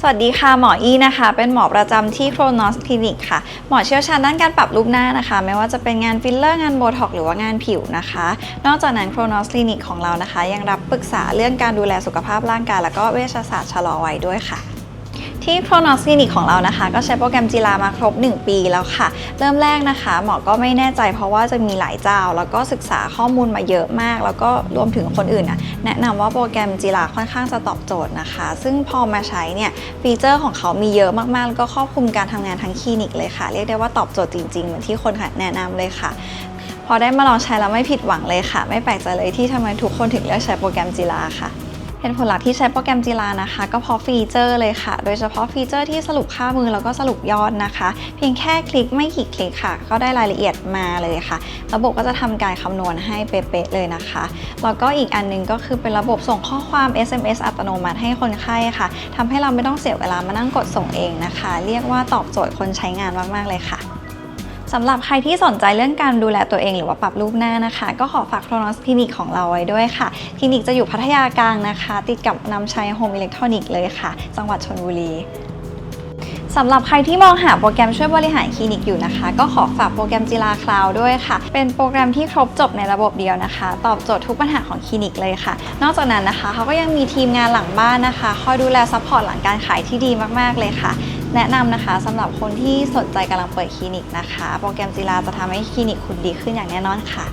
สวัสดีค่ะหมออีนะคะ เป็นหมอประจำที่ Chronos Clinic ค่ะ หมอเชี่ยวชาญด้านการปรับรูปหน้านะคะ ไม่ว่าจะเป็นงานฟิลเลอร์งานโบท็อกหรือว่างานผิวนะคะ นอกจากนั้น Chronos Clinic ของเรานะคะ ยังรับปรึกษาเรื่องการดูแลสุขภาพร่างกายแล้วก็เวชศาสตร์ชะลอวัยด้วยค่ะ ที่ Chronos Clinic ของเรานะคะ ก็ใช้โปรแกรมจีรามาครบ 1 ปีแล้วค่ะ เริ่มแรกนะคะ หมอก็ไม่แน่ใจเพราะว่าจะมีหลายเจ้า แล้วก็ศึกษาข้อมูลมาเยอะมาก แล้วก็รวมถึงคนอื่นนะแนะนำว่าโปรแกรมจีราค่อนข้างจะตอบโจทย์นะคะ ซึ่งพอมาใช้เนี่ยฟีเจอร์ของเขามีเยอะมากๆแล้วก็ครอบคลุมการทำงานทั้งคลินิกเลยค่ะ เรียกได้ว่าตอบโจทย์จริงๆ เหมือนที่คนแนะนำเลยค่ะพอได้มาลองใช้แล้วไม่ผิดหวังเลยค่ะ ไม่แปลกใจเลยที่ทำไมทุกคนถึงเลือกใช้โปรแกรมจีราค่ะ เหตุผลหลักที่ใช้โปรแกรมจีรานะคะ ก็เพราะฟีเจอร์เลยค่ะ โดยเฉพาะฟีเจอร์ที่สรุปค่ามือแล้วก็สรุปยอดนะคะ เพียงแค่คลิกไม่กี่คลิกค่ะ ก็ได้รายละเอียดมาเลยค่ะ ระบบก็จะทำการคำนวณให้เป๊ะๆเลยนะคะ แล้วก็อีกอันหนึงก็คือเป็นระบบส่งข้อความ SMS อัตโนมัติให้คนไข้ค่ะทำให้เราไม่ต้องเสียเวลามานั่งกดส่งเองนะคะ เรียกว่าตอบโจทย์คนใช้งานมากๆเลยค่ะ สำหรับใครที่สนใจเรื่องการดูแลตัวเองหรือว่าปรับรูปหน้านะคะ ก็ขอฝากโครนอสคลินิกของเราไว้ด้วยค่ะ คลินิกจะอยู่พัทยากลางนะคะ ติดกับน้ำชัยโฮมอิเล็กทรอนิกส์เลยค่ะ จังหวัดชนบุรีสำหรับใครที่มองหาโปรแกรมช่วยบริหารคลินิกอยู่นะคะ ก็ขอฝากโปรแกรมจิลาคลาวด้วยค่ะ เป็นโปรแกรมที่ครบจบในระบบเดียวนะคะ ตอบโจทย์ทุกปัญหาของคลินิกเลยค่ะ นอกจากนั้นนะคะเขาก็ยังมีทีมงานหลังบ้านนะคะ คอยดูแลซัพพอร์ตหลังการขายที่ดีมากๆเลยค่ะ แนะนำนะคะสำหรับคนที่สนใจกำลังเปิดคลินิกนะคะ โปรแกรมจิลาจะทำให้คลินิกคุณดีขึ้นอย่างแน่นอนค่ะ